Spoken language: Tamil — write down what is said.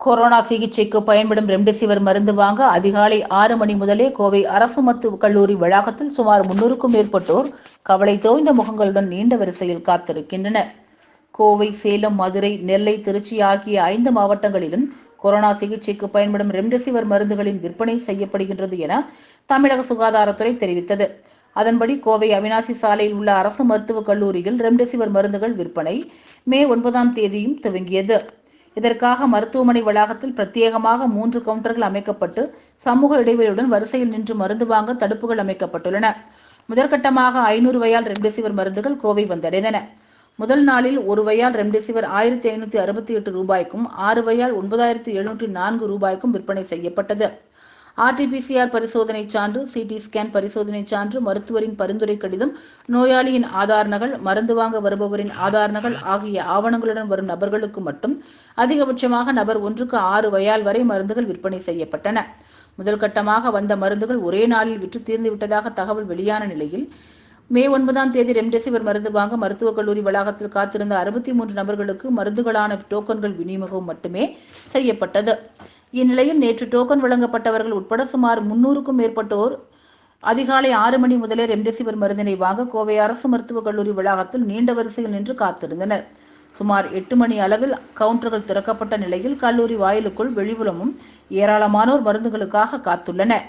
கொரோனா சிகிச்சைக்கு பயன்படும் ரெம்டெசிவிர் மருந்து வாங்க அதிகாலை ஆறு மணி முதலே கோவை அரசு மருத்துவக் கல்லூரி வளாகத்தில் சுமார் முன்னூறுக்கும் மேற்பட்டோர் கவலை தோய்ந்த முகங்களுடன் நீண்ட வரிசையில் காத்திருக்கின்றனர். கோவை சேலம் மதுரை நெல்லை திருச்சி ஆகிய ஐந்து மாவட்டங்களிலும் கொரோனா சிகிச்சைக்கு பயன்படும் ரெம்டெசிவிர் மருந்துகளின் விற்பனை செய்யப்படுகின்றது என தமிழக சுகாதாரத்துறை தெரிவித்தது. அதன்படி கோவை அவினாசி சாலையில் உள்ள அரசு மருத்துவக் கல்லூரியில் ரெம்டெசிவிர் மருந்துகள் விற்பனை மே ஒன்பதாம் தேதியும் துவங்கியது. இதற்காக மருத்துவமனை வளாகத்தில் பிரத்யேகமாக மூன்று கவுண்டர்கள் அமைக்கப்பட்டு சமூக இடைவெளியுடன் வரிசையில் நின்று மருந்து வாங்க தடுப்புகள் அமைக்கப்பட்டுள்ளன. முதற்கட்டமாக ஐநூறு வயால் ரெம்டெசிவிர் மருந்துகள் கோவை வந்தடைந்தன. முதல் நாளில் ஒரு வயால் ரெம்டெசிவிர் ஆயிரத்தி ஐநூத்தி அறுபத்தி எட்டு ரூபாய்க்கும் ஆறு வயால் ஒன்பதாயிரத்தி எழுநூற்றி நான்கு ரூபாய்க்கும் விற்பனை செய்யப்பட்டது. ஆர்டிபிசிஆர் பரிசோதனை சான்று சிடி ஸ்கேன் பரிசோதனை சான்று மருத்துவரின் பரிந்துரை கடிதம் நோயாளியின் ஆதார் நகல் மருந்து வாங்க வருபவரின் ஆதார் நகல் ஆகிய ஆவணங்களுடன் வரும் நபர்களுக்கு மட்டும் அதிகபட்சமாக நபர் ஒன்றுக்கு ஆறு வயால் வரை மருந்துகள் விற்பனை செய்யப்பட்டன. முதல் கட்டமாக வந்த மருந்துகள் ஒரே நாளில் விற்று தீர்ந்து விட்டதாக தகவல் வெளியான நிலையில் மே ஒன்பதாம் தேதி ரெம்டெசிவிர் மருந்து வாங்க மருத்துவக் கல்லூரி வளாகத்தில் காத்திருந்த அறுபத்தி மூன்று நபர்களுக்கு மருந்துகளான டோக்கன்கள் விநியோகம் மட்டுமே செய்யப்பட்டது. இந்நிலையில் நேற்று டோக்கன் வழங்கப்பட்டவர்கள் உட்பட சுமார் முன்னூறுக்கும் மேற்பட்டோர் அதிகாலை ஆறு மணி முதலே ரெம்டெசிவிர் மருந்தினை வாங்க கோவை அரசு மருத்துவக் கல்லூரி வளாகத்தில் நீண்ட வரிசையில் நின்று காத்திருந்தனர். சுமார் எட்டு மணி அளவில் கவுண்டர்கள் திறக்கப்பட்ட நிலையில் கல்லூரி வாயிலுக்குள் வெளிப்புறமும் ஏராளமானோர் மருந்துகளுக்காக காத்துள்ளனர்.